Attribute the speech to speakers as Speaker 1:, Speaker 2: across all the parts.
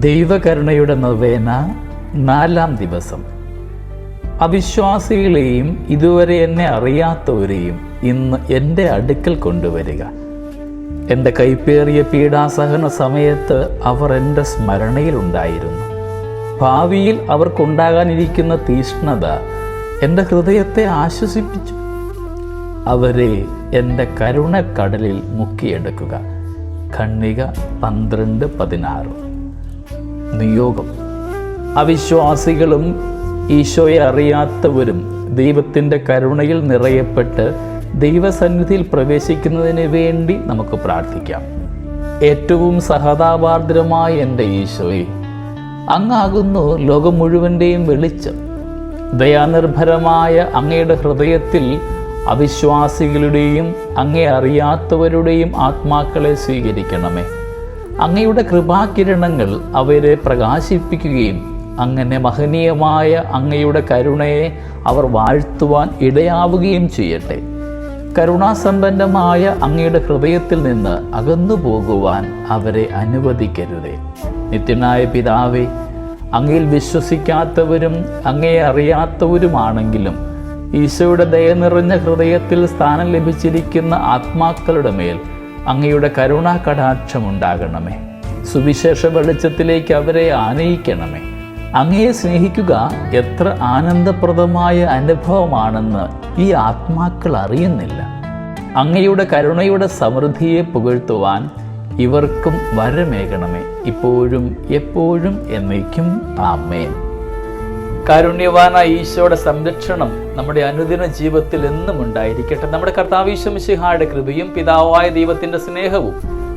Speaker 1: ദൈവകരുണയുടെ നൊവേന നാലാം ദിവസം. അവിശ്വാസികളെയും ഇതുവരെ എന്നെ അറിയാത്തവരെയും ഇന്ന് എന്റെ അടുക്കൽ കൊണ്ടുവരിക. എന്റെ കൈപ്പേറിയ പീഡാസഹന സമയത്ത് അവർ എന്റെ സ്മരണയിലുണ്ടായിരുന്നു ഭാവിയിൽ അവർക്കുണ്ടാകാനിരിക്കുന്ന തീഷ്ണത എന്റെ ഹൃദയത്തെ ആശ്വസിപ്പിച്ചു. അവരെ എന്റെ കരുണക്കടലിൽ മുക്കിയെടുക്കുക. ഖണ്ണിക പന്ത്രണ്ട് പതിനാറ്. നിയോഗം. അവിശ്വാസികളും ഈശോയെ അറിയാത്തവരും ദൈവത്തിന്റെ കരുണയിൽ നിറയപ്പെട്ട് ദൈവസന്നിധിയിൽ പ്രവേശിക്കുന്നതിന് വേണ്ടി നമുക്ക് പ്രാർത്ഥിക്കാം. ഏറ്റവും സഹതാപാർദ്രമായ എന്റെ ഈശോയെ അങ്ങാകുന്നു ലോകം മുഴുവന്റെയും വെളിച്ചം. ദയാനിർഭരമായ അങ്ങയുടെ ഹൃദയത്തിൽ അവിശ്വാസികളുടെയും അങ്ങേ അറിയാത്തവരുടെയും ആത്മാക്കളെ സ്വീകരിക്കണമേ. അങ്ങയുടെ കൃപാകിരണങ്ങൾ അവരെ പ്രകാശിപ്പിക്കുകയും അങ്ങനെ മഹനീയമായ അങ്ങയുടെ കരുണയെ അവർ വാഴ്ത്തുവാൻ ഇടയാവുകയും ചെയ്യട്ടെ. കരുണാസമ്പന്നമായ അങ്ങയുടെ ഹൃദയത്തിൽ നിന്ന് അകന്നു പോകുവാൻ അവരെ അനുവദിക്കരുതേ. നിത്യനായ പിതാവെ അങ്ങയിൽ വിശ്വസിക്കാത്തവരും അങ്ങയെ അറിയാത്തവരുമാണെങ്കിലും ഈശോയുടെ ദയ നിറഞ്ഞ ഹൃദയത്തിൽ സ്ഥാനം ലഭിച്ചിരിക്കുന്ന ആത്മാക്കളുടെ മേൽ അങ്ങയുടെ കരുണാ കടാക്ഷം ഉണ്ടാകണമേ സുവിശേഷ വെളിച്ചത്തിലേക്ക് അവരെ ആനയിക്കണമേ. അങ്ങയെ സ്നേഹിക്കുക എത്ര ആനന്ദപ്രദമായ അനുഭവമാണെന്ന് ഈ ആത്മാക്കൾ അറിയുന്നില്ല. അങ്ങയുടെ കരുണയുടെ സമൃദ്ധിയെ പുകഴ്ത്തുവാൻ ഇവർക്കും വരമേകണമേ. ഇപ്പോഴും എപ്പോഴും എന്നേക്കും ആമേൻ. കാരുണ്യവാനായ ഈശോയുടെ സംരക്ഷണം നമ്മുടെ അനുദിന ജീവിതത്തിൽ എന്നും ഉണ്ടായിരിക്കട്ടെ. നമ്മുടെ കർത്താവീശ്വമിശിഹായുടെ കൃപയും പിതാവായ ദൈവത്തിന്റെ സ്നേഹവും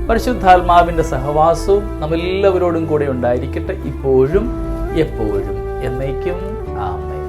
Speaker 1: പരിശുദ്ധാത്മാവിന്റെ സഹവാസവും നമ്മെല്ലാവരോടും കൂടെ ഉണ്ടായിരിക്കട്ടെ. ഇപ്പോഴും എപ്പോഴും എന്നേക്കും. ആമേൻ.